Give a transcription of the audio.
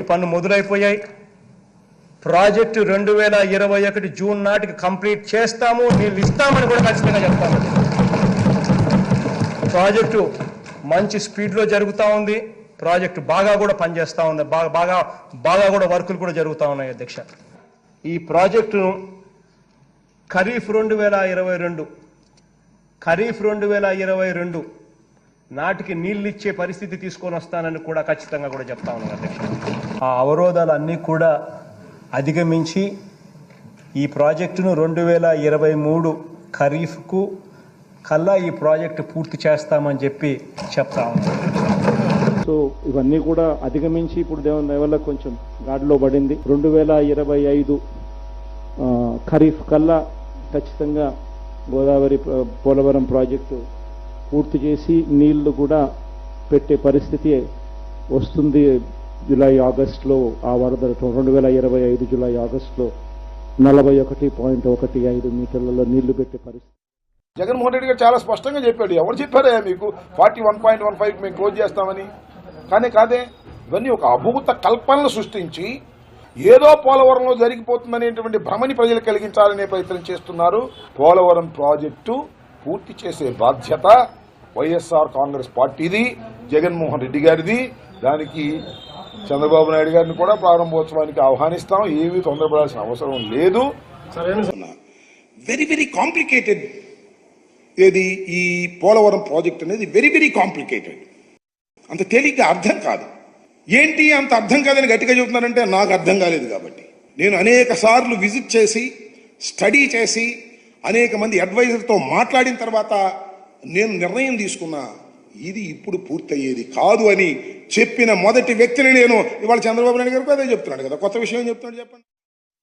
Project పనులు మొదలైపోయాయి. Project రెండు వేల ఇరవై ఒకటి జూన్ నాటికి కంప్లీట్ చేస్తాము నీళ్ళు ఇస్తామని కూడా ఖచ్చితంగా చెప్తాము. ప్రాజెక్టు మంచి స్పీడ్లో జరుగుతూ ఉంది ప్రాజెక్టు బాగా కూడా పనిచేస్తూ ఉంది బాగా బాగా బాగా కూడా వర్కులు కూడా జరుగుతూ ఉన్నాయి అధ్యక్ష. ఈ ప్రాజెక్టును ఖరీఫ్ రెండు వేల ఇరవై రెండు ఖరీఫ్ రెండు వేల ఇరవై రెండు నాటికి నీళ్ళు ఇచ్చే పరిస్థితి తీసుకొని వస్తానని కూడా ఖచ్చితంగా కూడా చెప్తా ఉన్నాను అధ్యక్ష. ఆ అవరోధాలన్నీ కూడా అధిగమించి ఈ ప్రాజెక్టును రెండు వేల ఇరవై మూడు ఖరీఫ్కు కల్లా ఈ ప్రాజెక్టు పూర్తి చేస్తామని చెప్పి చెప్తా ఉన్నాను. సో ఇవన్నీ కూడా అధిగమించి ఇప్పుడు దేవుని దయ వల్ల కొంచెం గాడిలో పడింది. రెండు వేల ఇరవై ఐదు ఖరీఫ్ కల్లా ఖచ్చితంగా గోదావరి పోలవరం ప్రాజెక్టు పూర్తి చేసి నీళ్ళు కూడా పెట్టే పరిస్థితి వస్తుంది జూలై ఆగస్టులో ఆ వరద రెండు వేల ఇరవై ఐదు జూలై ఆగస్టులో నలభై ఒకటి పాయింట్ ఒకటి ఐదు మీటర్లలో నీళ్ళు పెట్టే పరిస్థితి. జగన్మోహన్ రెడ్డి గారు చాలా స్పష్టంగా చెప్పాడు ఎవరు చెప్పారా మీకు? Forty one point one five మేము క్లోజ్ చేస్తామని. కానీ కాదే ఇవన్నీ ఒక అభూత కల్పనలు సృష్టించి ఏదో పోలవరంలో జరిగిపోతుందనేటువంటి భ్రమని ప్రజలు కలిగించాలనే ప్రయత్నం చేస్తున్నారు. పోలవరం ప్రాజెక్టు పూర్తి చేసే బాధ్యత వైఎస్ఆర్ కాంగ్రెస్ పార్టీది జగన్మోహన్ రెడ్డి గారిది. దానికి చంద్రబాబు నాయుడు గారిని కూడా ప్రారంభోత్సవానికి ఆహ్వానిస్తాం. ఏమీ తొందరపడాల్సిన అవసరం లేదు. వెరీ వెరీ కాంప్లికేటెడ్ ఏది? ఈ పోలవరం ప్రాజెక్ట్ అనేది వెరీ వెరీ కాంప్లికేటెడ్ అంత తేలిగ్గా అర్థం కాదు. ఏంటి అంత అర్థం కాదని గట్టిగా చెబుతున్నారంటే నాకు అర్థం కాలేదు కాబట్టి. నేను అనేక సార్లు విజిట్ చేసి స్టడీ చేసి అనేక మంది అడ్వైజర్తో మాట్లాడిన తర్వాత నేను నిర్ణయం తీసుకున్నా ఇది ఇప్పుడు పూర్తయ్యేది కాదు అని చెప్పిన మొదటి వ్యక్తిని నేను ఇవాళ చంద్రబాబు నాయుడు గారికి అదే చెప్తున్నాడు కదా. కొత్త విషయం చెప్తున్నాడు చెప్పండి.